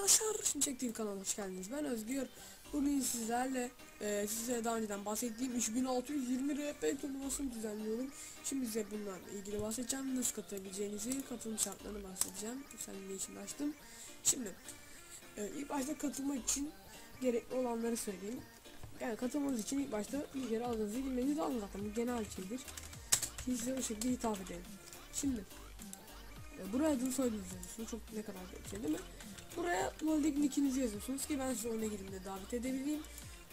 arkadaşlar, Şimşek TV kanalına hoş geldiniz. Ben Özgür. Bugün sizlerle e, size daha önceden bahsettiğim 3620 RP turnuvasını düzenliyorum. Şimdi size bunlarla ilgili bahsedeceğim. Nasıl katılabileceğinizi, katılım şartlarını bahsedeceğim. Sen ne için açtım. Şimdi e, ilk başta katılmak için gerekli olanları söyleyeyim. Yani katılmanız için ilk başta bir kere adınızı bilmeniz lazım zaten. Bu genel şeydir. Size o şekilde hitap edelim. Şimdi e, buraya adını yazıyorsunuz. Çok ne kadar bir şey değil mi? Buraya LoL'deki nickinizi yazıyorsunuz ki ben size oyuna girdiğimde davet edebileyim.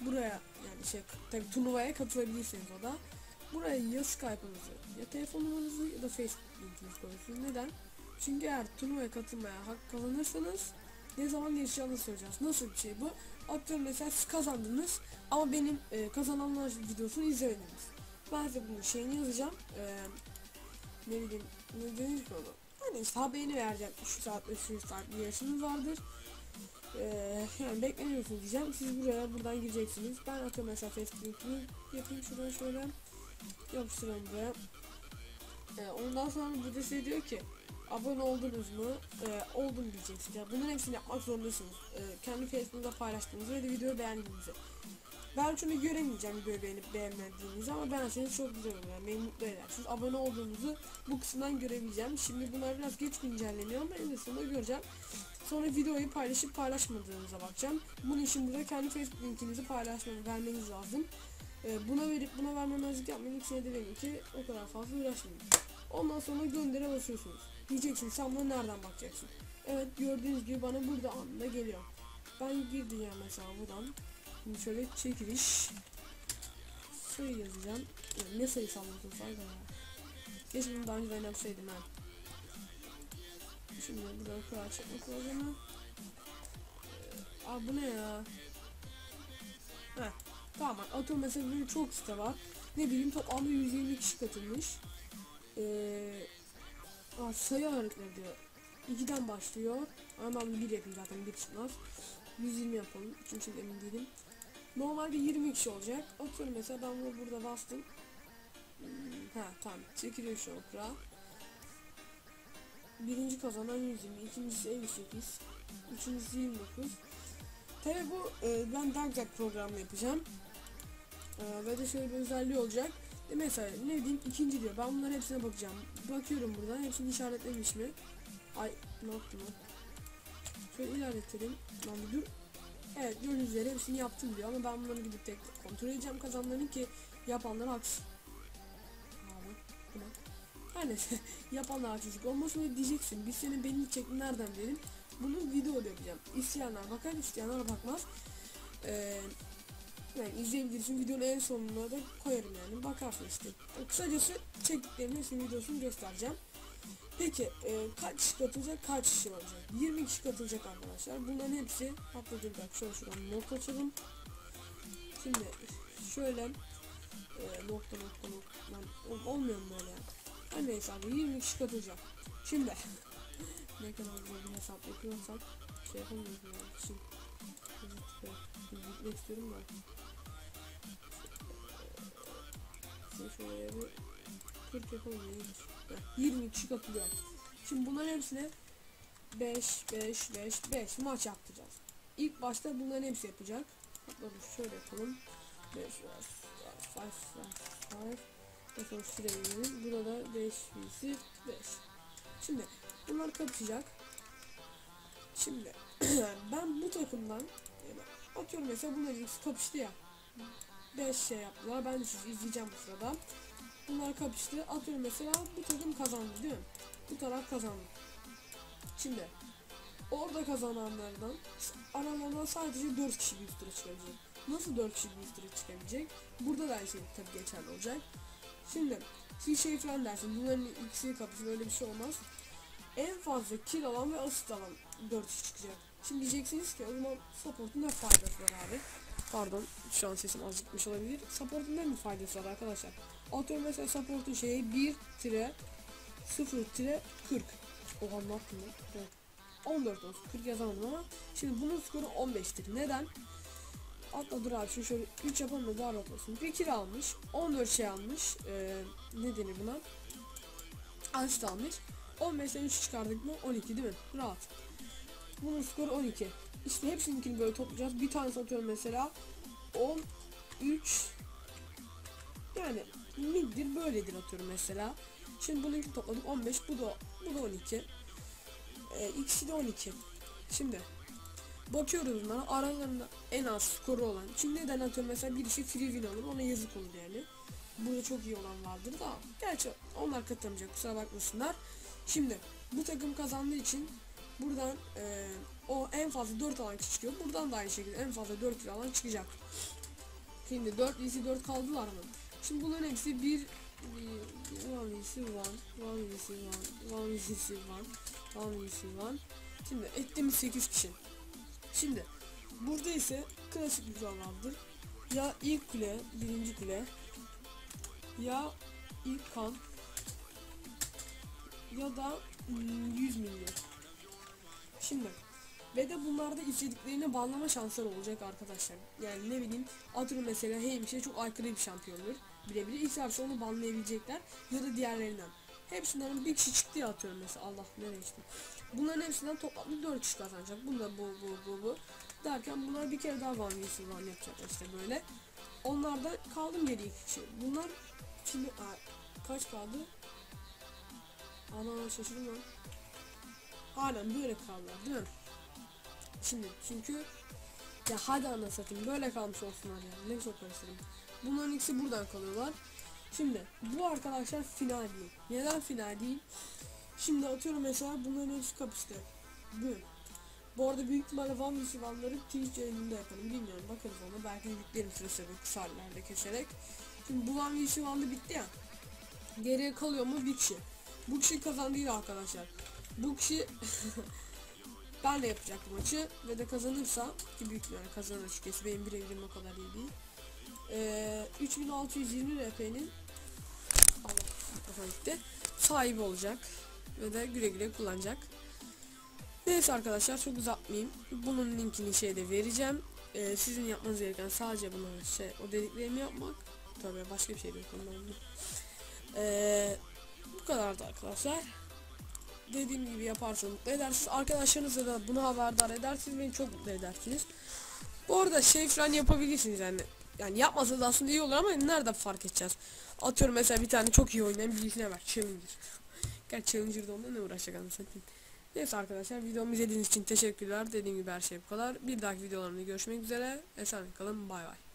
Buraya yani şey tabi turnuvaya katılabilirsiniz o da. Buraya ya Skype'ınızı ya telefon numaranızı ya da Facebook linkinizi koyuyorsunuz. Neden? Çünkü eğer turnuvaya katılmaya hak kazanırsanız ne zaman yarışacağınızı soracağız. Nasıl bir şey bu? Atıyorum mesela siz kazandınız ama benim e, kazananlar videosunu izlemediniz. Ben size bunun şeyini yazacağım. E, ne bileyim ne denir ki onu? Hani işte haberini vereceğim. Şu saatte şu saat bir yarışımız vardır. Ee, yani bekleniyorsunuz diyeceğim. Siz buraya buradan gireceksiniz. Ben atıyorum mesela Facebook linkini yapayım şuradan şöyle. Yapıştıralım buraya. Ee, ondan sonra burada size diyor ki abone oldunuz mu? Ee, oldum diyeceksiniz. Yani bunların hepsini yapmak zorundasınız. Ee, kendi Facebook'ta paylaştığınızı ve de videoyu beğendiğinizi. Ben şunu göremeyeceğim beğenip beğenmediğinizi ama ben seni çok güzel olur yani beni mutlu eder. Siz abone olduğunuzu bu kısımdan görebileceğim. Şimdi bunlar biraz geç güncelleniyor ama en sonunda göreceğim. Sonra videoyu paylaşıp paylaşmadığınıza bakacağım. Bunun için burada kendi Facebook linkinizi paylaşmanı vermeniz lazım. Ee, buna verip buna vermemezlik yapmayın. İkisine de verin ki o kadar fazla uğraşmayın. Ondan sonra göndere basıyorsunuz. Diyeceksin sen buna nereden bakacaksın? Evet gördüğünüz gibi bana burada anında geliyor. Ben girdim yani mesela buradan. Şimdi şöyle çekiliş sayı yazacağım. Yani ne sayısı anlatılsaydı ya. Keşke bunu daha önceden yapsaydım ha. Şimdi buradan kura çekmek lazım. Ee, Aa bu ne ya? Heh, tamam atıyorum mesela böyle çok site var. Ne bileyim toplamda 120 kişi katılmış. Ee, aa, sayı öğretleri diyor. 2'den başlıyor. Ama ben 1 yapayım zaten 1 çıkmaz. 120 yapalım. Çünkü emin değilim. Normalde 20 kişi olacak. Atıyorum mesela ben bunu burada bastım. Hmm, ha tamam. Çekiliyor şu okra. Birinci kazanan 120, ikincisi 58, üçüncüsü 29. Tabi bu e, ben daha güzel programla yapacağım. E, ve de şöyle bir özelliği olacak. E mesela ne bileyim ikinci diyor. Ben bunların hepsine bakacağım. Bakıyorum buradan hepsini işaretlemiş mi? Ay ne yaptım lan? Şöyle ilerletelim. Lan dur. Evet gördüğünüz üzere hepsini yaptım diyor ama ben bunları gidip tek kontrol edeceğim kazanların ki yapanlar haksız. Abi bu ne? Her neyse yapanlar haksızlık olmasın ve diyeceksin biz senin belini çektin nereden dedim. Bunu videoda yapacağım. İsteyenler bakar isteyenler bakmaz. Ee, yani izleyebilirsin videonun en sonuna da koyarım yani bakarsın işte. Kısacası çektiklerimin hepsinin videosunu göstereceğim. Peki e, kaç kişi katılacak kaç kişi olacak? 20 kişi katılacak arkadaşlar. Bunların hepsi hatta bak şöyle şuradan not açalım. Şimdi şöyle e, nokta nokta nokta lan, ol- olmuyor mu böyle? Ya her neyse abi 20 kişi katılacak. Şimdi ne kadar zor bir hesap yapıyorsak şey yapamıyoruz yani. Şimdi gitmek istiyorum da. Şimdi şöyle bir 40 yapalım ya, iyidir. Heh, 20 kişi katılıyor. Şimdi bunların hepsine 5 5 5 5 maç yapacağız. İlk başta bunların hepsi yapacak. Hatta şöyle yapalım. 5 5 5 5 sonra silelim. Burada da 5 5 5. Şimdi bunlar kapışacak. Şimdi ben bu takımdan atıyorum mesela bunlar ikisi kapıştı ya. 5 şey yaptılar. Ben sizi izleyeceğim bu sırada. Bunlar kapıştı. Atıyorum mesela bu takım kazandı değil mi? Bu taraf kazandı. Şimdi orada kazananlardan aralarından sadece 4 kişi bir üst tura çıkabilecek. Nasıl 4 kişi bir üst tura çıkabilecek? Burada da aynı şey tabii geçerli olacak. Şimdi siz şey falan dersin. Bunların ikisi kapısı böyle bir şey olmaz. En fazla kill alan ve asist alan 4 kişi çıkacak. Şimdi diyeceksiniz ki o zaman support'un ne faydası var abi? Pardon şu an sesim az olabilir. Support'un ne mi faydası var arkadaşlar? Atıyorum mesela support'un şeyi 1 tire 0 tire 40. Oha ne yaptım lan? Evet. 14 olsun 40 yazamadım ama şimdi bunun skoru 15'tir. Neden? Atla dur abi şöyle 3 yapalım da daha rahat olsun. Bir kira almış 14 şey almış ee, ne denir buna? Asist almış 15'ten 3 çıkardık mı 12 değil mi? Rahat. Bunun skoru 12. İşte hepsininkini böyle toplayacağız. Bir tane atıyorum mesela 10 3 yani middir böyledir atıyorum mesela. Şimdi bununki topladık 15 bu da bu da 12. Ee, ikisi de 12. Şimdi bakıyoruz bunlara aralarında en az skoru olan. Şimdi neden atıyorum mesela birisi free win alır ona yazık olur yani. Burada çok iyi olan vardır da gerçi onlar katılamayacak kusura bakmasınlar. Şimdi bu takım kazandığı için buradan e, o en fazla 4 alan kişi çıkıyor. Buradan da aynı şekilde en fazla 4 alan çıkacak. Şimdi 4 vs 4 kaldılar mı? Şimdi bunların hepsi bir 1 vs 1 1 vs 1 1 vs 1 1 vs 1 Şimdi ettiğimiz 8 kişi. Şimdi burada ise klasik bir kural. Ya ilk kule, birinci kule ya ilk kan ya da hmm, 100 milyon. Şimdi ve de bunlarda istediklerini banlama şansları olacak arkadaşlar. Yani ne bileyim atıyorum mesela Heymiş'e çok aykırı bir şampiyondur. İlk seferse onu banlayabilecekler ya da diğerlerinden. Hepsinden bir kişi çıktı ya atıyorum mesela Allah nereye işte. Bunların hepsinden toplamda 4 kişi kazanacak. Bunda bu bu bu bu. Derken bunlar bir kere daha Van Wilson Van yapacaklar işte böyle. Onlarda kaldım geri iki kişi. Bunlar şimdi aa, kaç kaldı? Ana şaşırdım lan. Halen böyle kaldılar değil mi? Şimdi çünkü ya hadi ana satayım böyle kalmış olsunlar ya. Ne çok karıştırdım. Bunların ikisi buradan kalıyorlar. Şimdi bu arkadaşlar final değil. Neden final değil? Şimdi atıyorum mesela bunların hepsi kapıştı. Bu. Bu arada büyük ihtimalle Van Visivanları Twitch yayınında yaparım. Bilmiyorum bakarız ona. Belki yüklerim sıra sıra kısa hallerde keserek. Şimdi bu Van Visivanlı bitti ya. Geriye kalıyor mu bir kişi. Bu kişi kazandıydı arkadaşlar. Bu kişi ben de yapacaktım maçı ve de kazanırsa ki büyük ihtimalle kazanır açıkçası benim birebrim o kadar iyi değil. Ee, 3620 RP'nin gitti. Sahibi olacak ve de güle güle kullanacak. Neyse arkadaşlar çok uzatmayayım. Bunun linkini şeyde vereceğim. Ee, sizin yapmanız gereken sadece bunu şey o dediklerimi yapmak. Tabii başka bir şey değil ondan. Ee, bu kadardı arkadaşlar. Dediğim gibi yaparsanız mutlu edersiniz. Arkadaşlarınızla da bunu haberdar edersiniz. Beni çok mutlu edersiniz. Bu arada şey falan yapabilirsiniz yani. Yani yapmasanız aslında iyi olur ama nerede fark edeceğiz? Atıyorum mesela bir tane çok iyi oynayan birisine ver. Challenger. Gerçi Challenger'da onunla ne uğraşacak anasını Neyse arkadaşlar videomu izlediğiniz için teşekkürler. Dediğim gibi her şey bu kadar. Bir dahaki videolarımda görüşmek üzere. Esen kalın bay bay.